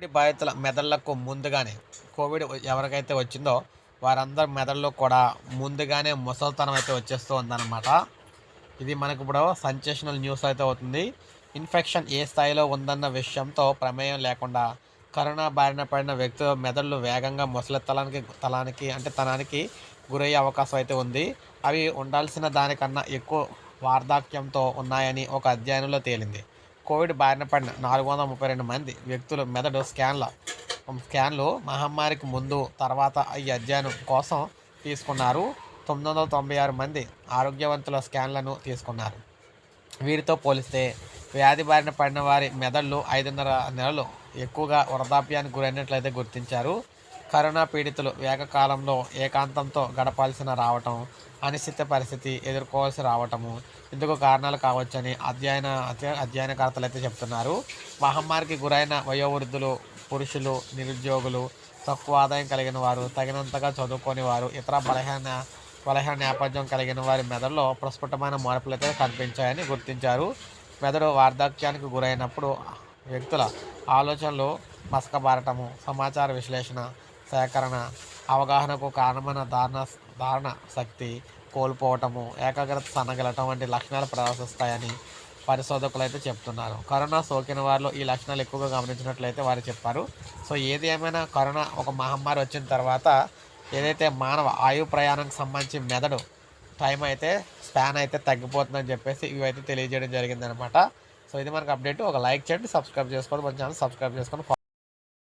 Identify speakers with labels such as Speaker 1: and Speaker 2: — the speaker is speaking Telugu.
Speaker 1: కోవిడ్ బాధితుల మెదళ్ళకు ముందుగానే కోవిడ్ ఎవరికైతే వచ్చిందో వారందరి మెదడులో కూడా ముందుగానే ముసలితనం అయితే వచ్చేస్తూ ఉందన్నమాట. ఇది మనకు ఇప్పుడు సంచేషనల్ న్యూస్ అయితే అవుతుంది. ఇన్ఫెక్షన్ ఏ స్థాయిలో ఉందన్న విషయంతో ప్రమేయం లేకుండా కరోనా బారిన పడిన వ్యక్తుల మెదళ్ళు వేగంగా ముసలితలానికి తలానికి అంటే తనానికి గురయ్యే అవకాశం అయితే ఉంది. అవి ఉండాల్సిన దానికన్నా ఎక్కువ వార్ధాక్యంతో ఉన్నాయని ఒక అధ్యయనంలో తేలింది. కోవిడ్ బారిన పడిన నాలుగు వందల ముప్పై రెండు మంది వ్యక్తులు మెదడు స్కాన్ల స్కాన్లు మహమ్మారికి ముందు తర్వాత ఈ అధ్యయనం కోసం తీసుకున్నారు. తొమ్మిది వందల తొంభై ఆరు మంది ఆరోగ్యవంతుల స్కాన్లను తీసుకున్నారు. వీరితో పోలిస్తే వ్యాధి బారిన పడిన వారి మెదళ్ళు ఐదున్నర నెలలు ఎక్కువగా వృద్ధాప్యానికి గురైనట్లయితే గుర్తించారు. కరోనా పీడితులు ఏకకాలంలో ఏకాంతంతో గడపాల్సిన రావటం అనిశ్చిత పరిస్థితి ఎదుర్కోవాల్సి రావటము ఇందుకు కారణాలు కావచ్చని అధ్యయన అధ్య- అధ్యయనకర్తలు అయితే చెప్తున్నారు. మహమ్మారికి గురైన వయోవృద్ధులు పురుషులు నిరుద్యోగులు తక్కువ ఆదాయం కలిగిన వారు తగినంతగా చదువుకొని వారు ఇతర బలహీన బలహీన నేపథ్యం కలిగిన వారి మెదడులో ప్రస్ఫుటమైన మార్పులు అయితే కనిపించాయని గుర్తించారు. మెదడు వార్ధక్యానికి గురైనప్పుడు వ్యక్తుల ఆలోచనలు మసకబారటము సమాచార విశ్లేషణ సేకరణ అవగాహనకు కారణమైన ధారణ ధారణ శక్తి కోల్పోవటము ఏకాగ్రత సన్నగలటం వంటి లక్షణాలు ప్రదర్శిస్తాయని పరిశోధకులు అయితే చెప్తున్నారు. కరోనా సోకిన వారిలో ఈ లక్షణాలు ఎక్కువగా గమనించినట్లయితే వారు చెప్పారు. సో ఏది ఏమైనా కరోనా ఒక మహమ్మారి వచ్చిన తర్వాత ఏదైతే మానవ ఆయు ప్రయాణానికి సంబంధించి మెదడు టైం అయితే స్పాన్ అయితే తగ్గిపోతుందని చెప్పేసి ఇవైతే తెలియజేయడం జరిగిందనమాట. సో ఇది మనకు అప్డేట్. ఒక లైక్ చేయండి సబ్స్క్రైబ్ చేసుకోండి మన ఛానల్ సబ్స్క్రైబ్ చేసుకొని